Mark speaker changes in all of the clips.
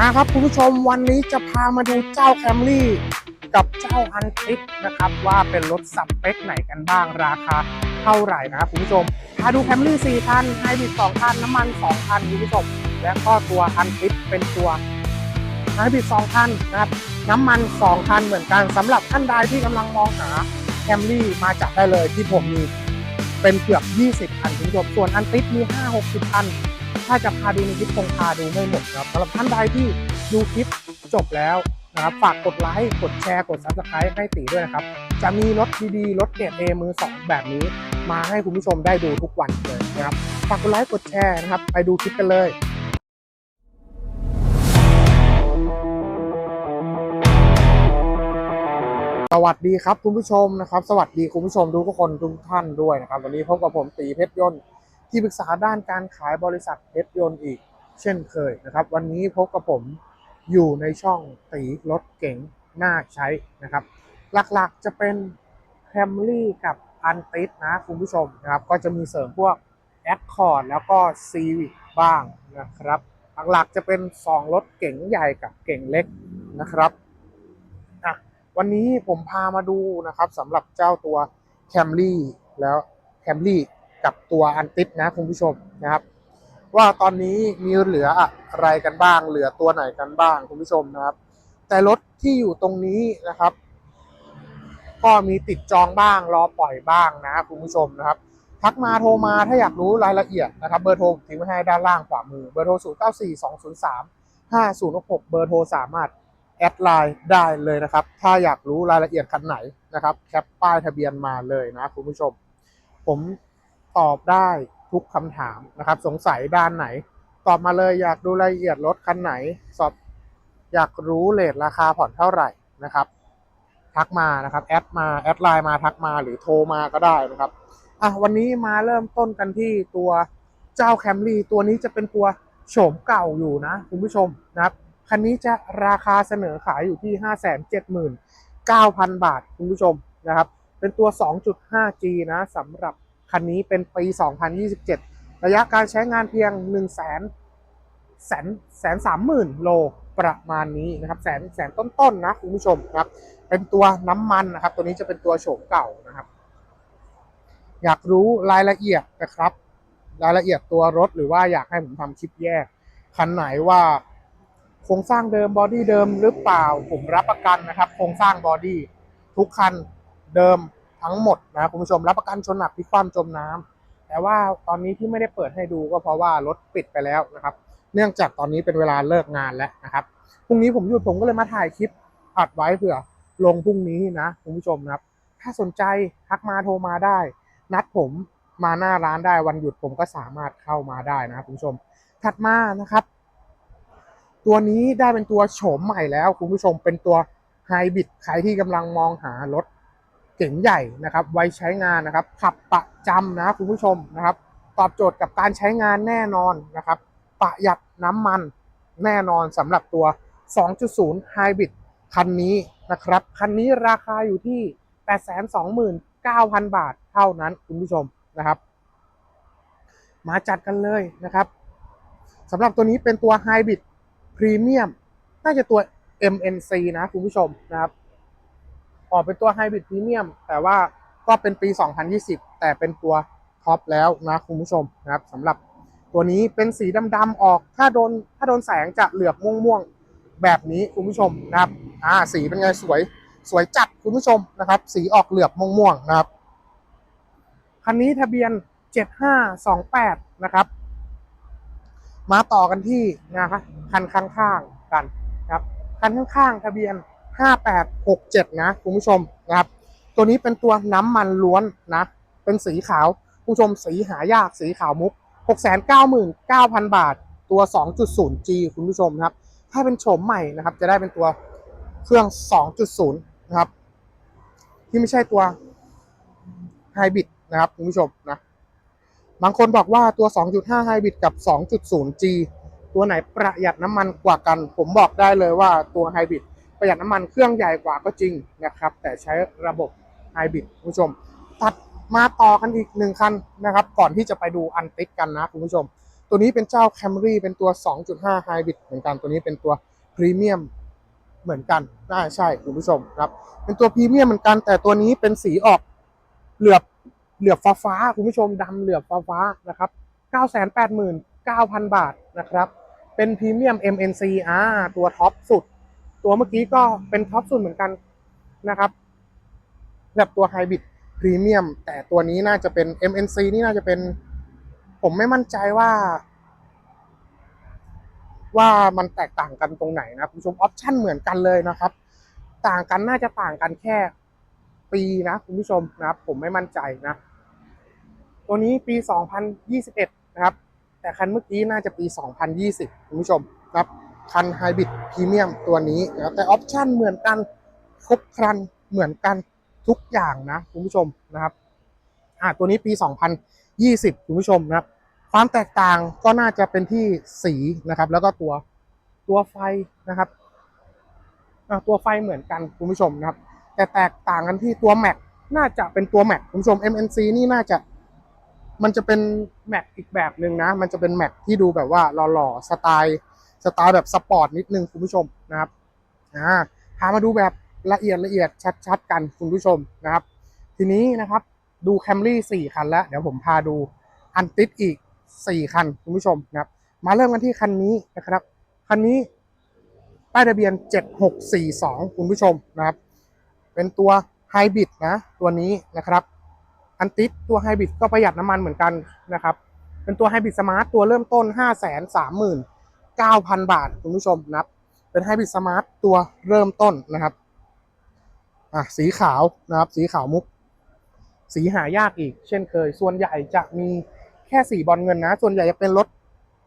Speaker 1: มาครับคุณผู้ชมวันนี้จะพามาดูเจ้าแคมรี่กับเจ้าอันติสนะครับ ว่าเป็นรถสเปคไหนกันบ้างราคาเท่าไหร่นะครับคุณผู้ชมพาดูแคมรี่สี่คันไฮบริดสองคันน้ำมันสองคันคุณผู้ชมและก็ตัวอันติสเป็นตัวไฮบริดสองคันนะครับน้ำมันสองคันเหมือนกันสำหรับท่านใดที่กำลังมองหาแคมรี่มาจับได้เลยที่ผมมีเป็นเกือบ 20คันคุณผู้ชมส่วนอันติสมี5-60คัน ถ้าจะพาดูในคลิปคงพาดูไม่หมดนะครับสำหรับท่านใดที่ดูคลิปจบแล้วนะครับฝากกดไลค์กดแชร์กด subscribe ให้ตีด้วยนะครับ จะมีรถดีๆรถเกรดเอมือสองแบบนี้ มาให้คุณผู้ชมได้ดูทุกวันเลยนะครับฝากกดไลค์กดแชร์นะครับ ไปดูคลิปกันเลยสวัสดีครับคุณผู้ชมนะครับ สวัสดีคุณผู้ชมทุกคนทุกท่านด้วยนะครับ วันนี้พบกับผมตีเพชรยนต์ ที่ปรึกษาด้านการขายบริษัทเพชรยนต์อีก เช่นเคยนะครับ วันนี้พบกับผมอยู่ในช่องตีรถเก๋งน่าใช้นะครับ หลักๆจะเป็นแคมรี่กับอันติสนะคุณผู้ชมนะครับ ก็จะมีเสริมพวกแอคคอร์ดแล้วก็ซีวิกบ้างนะครับ หลักๆจะเป็น 2 รถเก๋งใหญ่กับเก๋งเล็กนะครับวันนี้ผมพามาดูนะครับสำหรับเจ้าตัวแคมรี่แล้วแคมรี่ กับตัวอันติดนะคุณผู้ชมนะครับ ว่าตอนนี้มีเหลืออะไรกันบ้าง เหลือตัวไหนกันบ้างคุณผู้ชมนะครับ แต่รถที่อยู่ตรงนี้นะครับ ก็มีติดจองบ้างรอปล่อยบ้างนะคุณผู้ชมนะครับทักมาโทรมาถ้าอยากรู้รายละเอียดนะครับเบอร์โทรทิ้งไว้ให้ด้านล่างขวามือเบอร์โทร 0 9 4 2 0 3 5 0 6 6 เบอร์โทรสามารถแอดไลน์ได้เลยนะครับ ถ้าอยากรู้รายละเอียดคันไหนนะครับแคปป้ายทะเบียนมาเลยนะคุณผู้ชม ผม ตอบได้ทุกคำถามนะครับ สงสัยด้านไหน ตอบมาเลยอยากดูรายละเอียดรถคันไหน สอบอยากรู้เลทราคาผ่อนเท่าไหร่นะครับทักมานะครับแอดมาแอดไลน์มาทักมาหรือโทรมาก็ได้นะครับอะวันนี้มาเริ่มต้นกันที่ตัวเจ้าแคมรี่ตัวนี้จะเป็นตัวโฉมเก่าอยู่นะคุณผู้ชมนะครับคันนี้จะราคาเสนอขายอยู่ที่ 579,000 บาทคุณผู้ชมนะครับ เป็นตัว 2.5G นะสำหรับ คันนี้เป็นปี 2027 ระยะการใช้งานเพียง 1 0 0 0 0แสนแสนแสนสามหมื่นโลประมาณนี้นะครับแสนแสนต้นๆนะคุณผู้ชมครับ เป็นตัวน้ำมันนะครับ ตัวนี้จะเป็นตัวโฉมเก่านะครับ อยากรู้รายละเอียดนะครับ รายละเอียดตัวรถหรือว่าอยากให้ผมทำคลิปแยก คันไหนว่าโครงสร้างเดิมบอดี้เดิมหรือเปล่าผมรับประกันนะครับ โครงสร้างบอดี้ทุกคันเดิม ทั้งหมดนะคุณผู้ชมรับประกันชนหนักพลิกความจมน้ำแต่ว่าตอนนี้ที่ไม่ได้เปิดให้ดูก็เพราะว่ารถปิดไปแล้วนะครับ เนื่องจากตอนนี้เป็นเวลาเลิกงานแล้วนะครับพรุ่งนี้ผมหยุดผมก็เลยมาถ่ายคลิปอัดไว้เผื่อลงพรุ่งนี้นะคุณผู้ชมนะครับ ถ้าสนใจทักมาโทรมาได้ นัดผมมาหน้าร้านได้วันหยุดผมก็สามารถเข้ามาได้นะคุณผู้ชม ถัดมานะครับ ตัวนี้ได้เป็นตัวโฉมใหม่แล้วคุณผู้ชมเป็นตัวไฮบริดใครที่กำลังมองหารถ เก๋งใหญ่นะครับ ไว้ใช้งานนะครับ ขับประจำนะคุณผู้ชมนะครับ ตอบโจทย์กับการใช้งานแน่นอนนะครับ ประหยัดน้ำมันแน่นอนสำหรับตัว 2.0 Hybrid คันนี้นะครับ คันนี้ราคาอยู่ที่ 829,000 บาทเท่านั้นคุณผู้ชมนะครับ มาจัดกันเลยนะครับสำหรับตัวนี้เป็นตัว Hybrid พรีเมียมน่าจะตัว MNC นะคุณผู้ชมนะครับ ออกเป็นตัว Hybrid พรีเมียมแต่ว่าก็เป็นปี 2020 แต่เป็นตัวท็อปแล้วนะคุณผู้ชมนะครับสำหรับตัวนี้เป็นสีดำๆออกถ้าโดนถ้าโดนแสงจะเหลือบม่วงๆแบบนี้คุณผู้ชมนะครับอ่าสีเป็นไงสวยสวยจัดคุณผู้ชมนะครับ สีออกเหลือบม่วงๆนะครับคันนี้ทะเบียน 7528 นะครับ มาต่อกันที่นะครับคันข้างๆกันนะครับคันข้างๆทะเบียน 5867 นะคุณผู้ชมนะครับ ตัวนี้เป็นตัวน้ำมันล้วนนะ เป็นสีขาวคุณผู้ชมสีหายากสีขาวมุก 699,000 บาท ตัว 2.0G คุณผู้ชมครับ ถ้าเป็นโฉมใหม่นะครับ จะได้เป็นตัวเครื่อง 2.0 นะครับ ที่ไม่ใช่ตัวไฮบริดนะครับคุณผู้ชมนะบางคนบอกว่าตัว 2.5 Hybrid กับ 2.0G ตัวไหนประหยัดน้ำมันกว่ากัน ผมบอกได้เลยว่าตัว Hybrid ประหยัดน้ำมันเครื่องใหญ่กว่าก็จริงนะครับ แต่ใช้ระบบ Hybrid คุณผู้ชม ตัดมาต่อกันอีกหนึ่งคันนะครับ ก่อนที่จะไปดูอันติดกันนะคุณผู้ชม ตัวนี้เป็นเจ้า Camry เป็นตัว 2.5 Hybrid เหมือนกันตัวนี้เป็นตัวพรีเมียมเหมือนกันน่าใช่คุณผู้ชมครับ เป็นตัวพรีเมียมเหมือนกัน แต่ตัวนี้เป็นสีออกเหลือบเหลือบฟ้าฟ้าคุณผู้ชมดำเหลือบฟ้าฟ้านะครับ 989,000 บาทนะครับ เป็นพรีเมียม MNC อ่าตัวท็อปสุด ตัวเมื่อกี้ก็เป็นท็อปสุดเหมือนกันนะครับแบบตัวไฮบริดพรีเมียมแต่ตัวนี้น่าจะเป็น MNC นี่น่าจะเป็น ผมไม่มั่นใจว่า ว่ามันแตกต่างกันตรงไหนนะคุณผู้ชมออปชั่นเหมือนกันเลยนะครับ ต่างกันน่าจะต่างกันแค่ปีนะคุณผู้ชมนะครับ ผมไม่มั่นใจนะ ตัวนี้ปี 2021 นะครับ แต่คันเมื่อกี้น่าจะปี 2020 คุณผู้ชมนะครับ คันไฮบริดพรีเมียมตัวนี้นะครับแต่ออปชั่นเหมือนกันครบครันเหมือนกันทุกอย่างนะคุณผู้ชมนะครับอ่าตัวนี้ปี 2020 คุณผู้ชมนะครับ ความแตกต่างก็น่าจะเป็นที่สีนะครับ แล้วก็ตัวตัวไฟนะครับอ่าตัวไฟเหมือนกันคุณผู้ชมนะครับ แต่แตกต่างกันที่ตัวแม็กน่าจะเป็นตัวแม็กคุณผู้ชม MNC นี่น่าจะมันจะเป็นแม็กอีกแบบหนึ่งนะ มันจะเป็นแม็กที่ดูแบบว่าหล่อๆสไตล์ สไตล์แบบสปอร์ตนิดนึงคุณผู้ชมนะครับอ่าพามาดูแบบละเอียดละเอียดชัดๆ กันคุณผู้ชมนะครับ ทีนี้นะครับดูแคมรี่สี่คันแล้ว เดี๋ยวผมพาดูอันติดอีกสี่คันคุณผู้ชมนะครับ มาเริ่มกันที่คันนี้นะครับ คันนี้ป้ายทะเบียน 7642 คุณผู้ชมนะครับ เป็นตัวไฮบริดนะ ตัวนี้นะครับ อันติดตัวไฮบริดก็ประหยัดน้ำมันเหมือนกันนะครับ เป็นตัวไฮบริดสมาร์ทตัวเริ่มต้น 5 3 9 0 0 0 9,000 บาทคุณผู้ชมนะครับ เป็นไฮบริดสมาร์ทตัวเริ่มต้นนะครับอะสีขาวนะครับ สีขาวมุก สีหายากอีก เช่นเคย ส่วนใหญ่จะมีแค่สีบอลเงินนะ ส่วนใหญ่จะเป็นรถ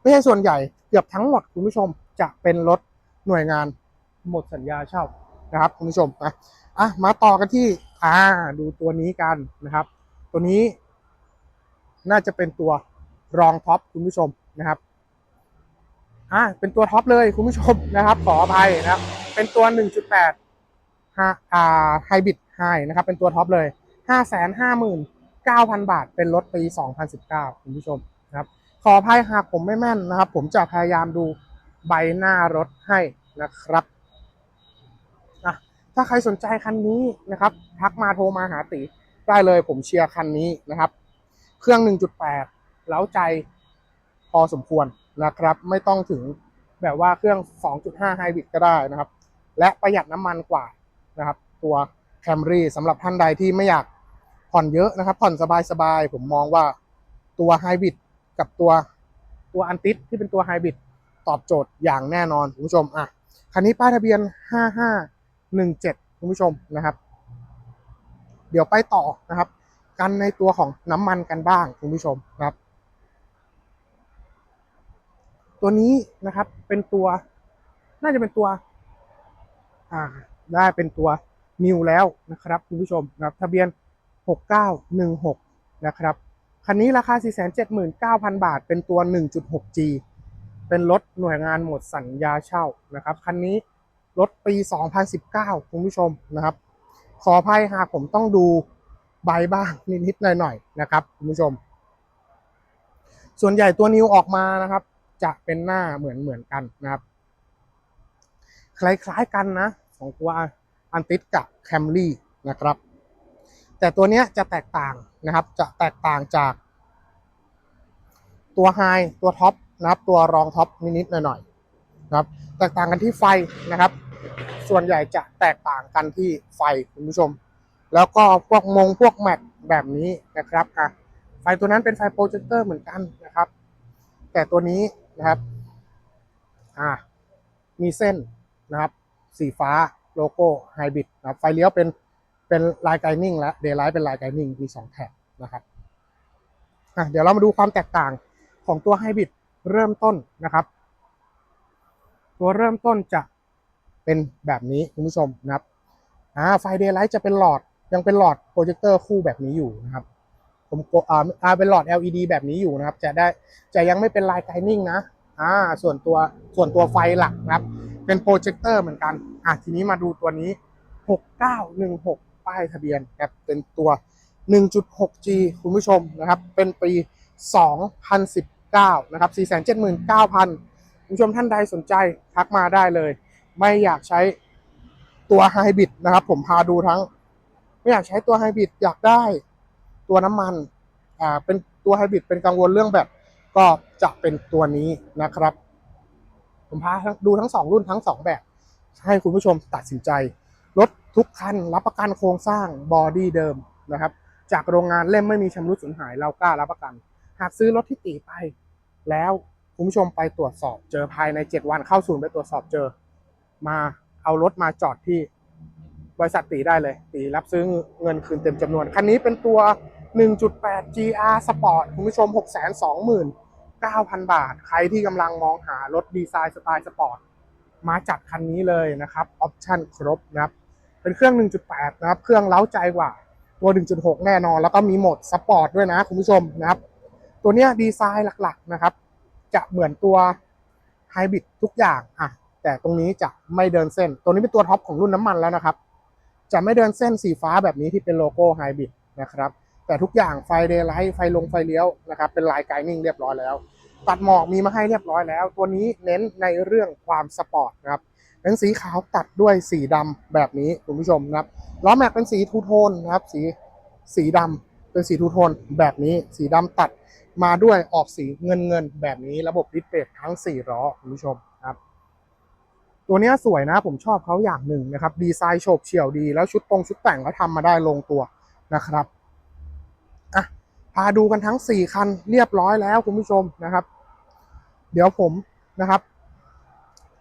Speaker 1: ไม่ใช่ส่วนใหญ่เกือบทั้งหมดคุณผู้ชมจะเป็นรถหน่วยงานหมดสัญญาเช่านะครับคุณผู้ชมนะอะมาต่อกันที่อ่าดูตัวนี้กันนะครับ ตัวนี้ น่าจะเป็นตัวรองท็อปคุณผู้ชมนะครับ อ่าเป็นตัวท็อปเลยคุณผู้ชมนะครับ ขออภัยนะครับ เป็นตัว 1.8ฮะอ่าไฮบริดไฮนะครับ เป็นตัวท็อปเลย 559,000 บาท เป็นรถปี 2019 คุณผู้ชมนะครับ ขออภัยหากผมไม่แม่นนะครับ ผมจะพยายามดูใบหน้ารถให้นะครับอะถ้าใครสนใจคันนี้นะครับ ทักมาโทรมาหาติได้เลยผมเชียร์คันนี้นะครับ เครื่อง 1.8 เล้าใจพอสมควร นะครับ ไม่ต้องถึงแบบว่าเครื่อง 2.5 ไฮบริดก็ได้นะครับ และประหยัดน้ำมันกว่านะครับ ตัว Camry สำหรับท่านใดที่ไม่อยากผ่อนเยอะนะครับ ผ่อนสบายๆ ผมมองว่าตัวไฮบริดกับตัวตัวอันติสที่เป็นตัวไฮบริดตอบโจทย์อย่างแน่นอนคุณผู้ชมอะคันนี้ป้ายทะเบียน 5517 คุณผู้ชมนะครับ เดี๋ยวไปต่อนะครับ กันในตัวของน้ำมันกันบ้างคุณผู้ชมนะครับ ตัวนี้นะครับ เป็นตัว น่าจะเป็นตัว อ่า ได้เป็นตัวนิวแล้วนะครับคุณผู้ชมนะครับ ทะเบียน 6916 นะครับ คันนี้ราคา 479,000 บาท เป็นตัว 1.6G เป็นรถหน่วยงานหมดสัญญาเช่านะครับ คันนี้รถปี 2019 คุณผู้ชมนะครับ ขออภัยหากผมต้องดูใบบ้างนิดๆหน่อยๆนะครับคุณผู้ชม ส่วนใหญ่ตัวนิวออกมานะครับ จะเป็นหน้าเหมือนเหมือนกันนะครับ คล้ายๆกันนะของตัวอันติสกับแคมรี่นะครับ แต่ตัวเนี้ยจะแตกต่างนะครับ จะแตกต่างจาก ตัวไฮตัวท็อปนะครับ ตัวรองท็อปนิดๆหน่อยๆนะครับ แตกต่างกันที่ไฟนะครับ ส่วนใหญ่จะแตกต่างกันที่ไฟคุณผู้ชม แล้วก็พวกมงพวกแม็กแบบนี้นะครับอะไฟตัวนั้นเป็นไฟโปรเจคเตอร์เหมือนกันนะครับ แต่ตัวนี้ นะครับ อ่า มีเส้นนะครับ สีฟ้าโลโก้ไฮบริดนะครับ ไฟเลี้ยวเป็นเป็นลายไกนิ่งและเดย์ไลท์เป็นลายไกนิ่งมีสองแถบนะครับอะเดี๋ยวเรามาดูความแตกต่างของตัวไฮบริดเริ่มต้นนะครับ ตัวเริ่มต้นจะเป็นแบบนี้คุณผู้ชมนะครับอ่าไฟเดย์ไลท์จะเป็นหลอดยังเป็นหลอดโปรเจคเตอร์คู่แบบนี้อยู่นะครับ ผมอ่าอาเป็นหลอด LED แบบนี้อยู่นะครับ จะได้จะยังไม่เป็นลายไกนิ่งนะอ่าส่วนตัวส่วนตัวไฟหลักนะครับ เป็นโปรเจคเตอร์เหมือนกันอะทีนี้มาดูตัวนี้ 6916 ป้ายทะเบียนครับเป็นตัว 1.6G คุณผู้ชมนะครับ เป็นปี 2019 นะครับ 479,000 คุณผู้ชมท่านใดสนใจทักมาได้เลย ไม่อยากใช้ตัวไฮบริดนะครับ ผมพาดูทั้ง ไม่อยากใช้ตัวไฮบริดอยากได้ ตัวน้ำมันอ่าเป็นตัวไฮบริดเป็นกังวลเรื่องแบตก็จะเป็นตัวนี้นะครับ ผมพาดูทั้งสองรุ่นทั้งสองแบบ ให้คุณผู้ชมตัดสินใจ รถทุกคันรับประกันโครงสร้างบอดี้เดิมนะครับ จากโรงงานเล่มไม่มีชำรุดสูญหายเรากล้ารับประกัน หากซื้อรถที่ตีไป แล้วคุณผู้ชมไปตรวจสอบเจอภายใน 7 วันเข้าศูนย์ไปตรวจสอบเจอ มาเอารถมาจอดที่บริษัทตีได้เลย ตีรับซื้อเงินคืนเต็มจำนวน คันนี้เป็นตัว 1.8 GR Sport คุณผู้ชม 629,000 บาท ใครที่กำลังมองหารถดีไซน์สไตล์สปอร์ต มาจัดคันนี้เลยนะครับ ออปชั่นครบนะครับ เป็นเครื่อง 1.8 นะครับ เครื่องเล้าใจกว่า ตัว 1.6 แน่นอน แล้วก็มีโหมดสปอร์ตด้วยนะ คุณผู้ชมนะครับ ตัวเนี้ยดีไซน์หลักๆนะครับ จะเหมือนตัวไฮบริดทุกอย่างอะแต่ตรงนี้จะไม่เดินเส้น ตัวนี้เป็นตัวท็อปของรุ่นน้ำมันแล้วนะครับ จะไม่เดินเส้นสีฟ้าแบบนี้ที่เป็นโลโก้ไฮบริดนะครับ แต่ทุกอย่างไฟเดย์ไลท์ไฟลงไฟเลี้ยวนะครับเป็นลายไกนิ่งเรียบร้อยแล้ว ตัดหมอกมีมาให้เรียบร้อยแล้ว ตัวนี้เน้นในเรื่องความสปอร์ตนะครับเป็นสีขาวตัดด้วยสีดำแบบนี้คุณผู้ชมนะครับล้อแม็กเป็นสีทูโทนนะครับสีสีดำเป็นสีทูโทนแบบนี้สีดำตัดมาด้วยออกสีเงินเงินแบบนี้ระบบดิสเบรกทั้ง4ล้อคุณผู้ชมนะครับตัวนี้สวยนะผมชอบเขาอย่างหนึ่งนะครับดีไซน์โฉบเฉี่ยวดี แล้วชุดตรงชุดแต่งเขาทำมาได้ลงตัวนะครับ อะพาดูกันทั้ง 4 คันเรียบร้อยแล้วคุณผู้ชมนะครับ เดี๋ยวผมนะครับ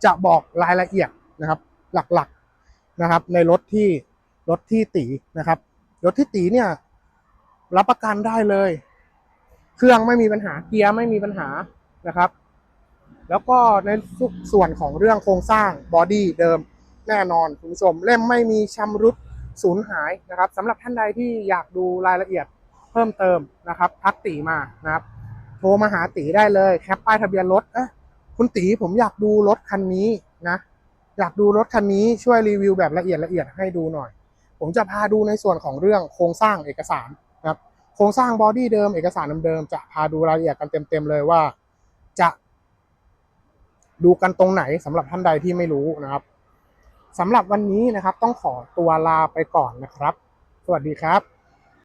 Speaker 1: จะบอกรายละเอียดนะครับ หลักๆนะครับ ในรถที่รถที่ตีนะครับรถที่ตีเนี่ย รับประกันได้เลย เครื่องไม่มีปัญหาเกียร์ไม่มีปัญหานะครับ แล้วก็ในส่วนของเรื่องโครงสร้างบอดี้เดิมแน่นอนคุณผู้ชมเล่มไม่มีชำรุดสูญหายนะครับสำหรับท่านใดที่อยากดูรายละเอียด พิ่มเติมนะครับทักตีมานะครับ โทรมาหาตีได้เลยแคปป้ายทะเบียนรถเอ๊ะคุณตีผมอยากดูรถคันนี้นะ อยากดูรถคันนี้ช่วยรีวิวแบบละเอียดละเอียดให้ดูหน่อย ผมจะพาดูในส่วนของเรื่องโครงสร้างเอกสารนะครับโครงสร้างบอดี้เดิมเอกสารเดิมจะพาดูรายละเอียดกันเต็มๆเลยว่า จะดูกันตรงไหนสำหรับท่านใดที่ไม่รู้นะครับสำหรับวันนี้นะครับต้องขอตัวลาไปก่อนนะครับ สวัสดีครับ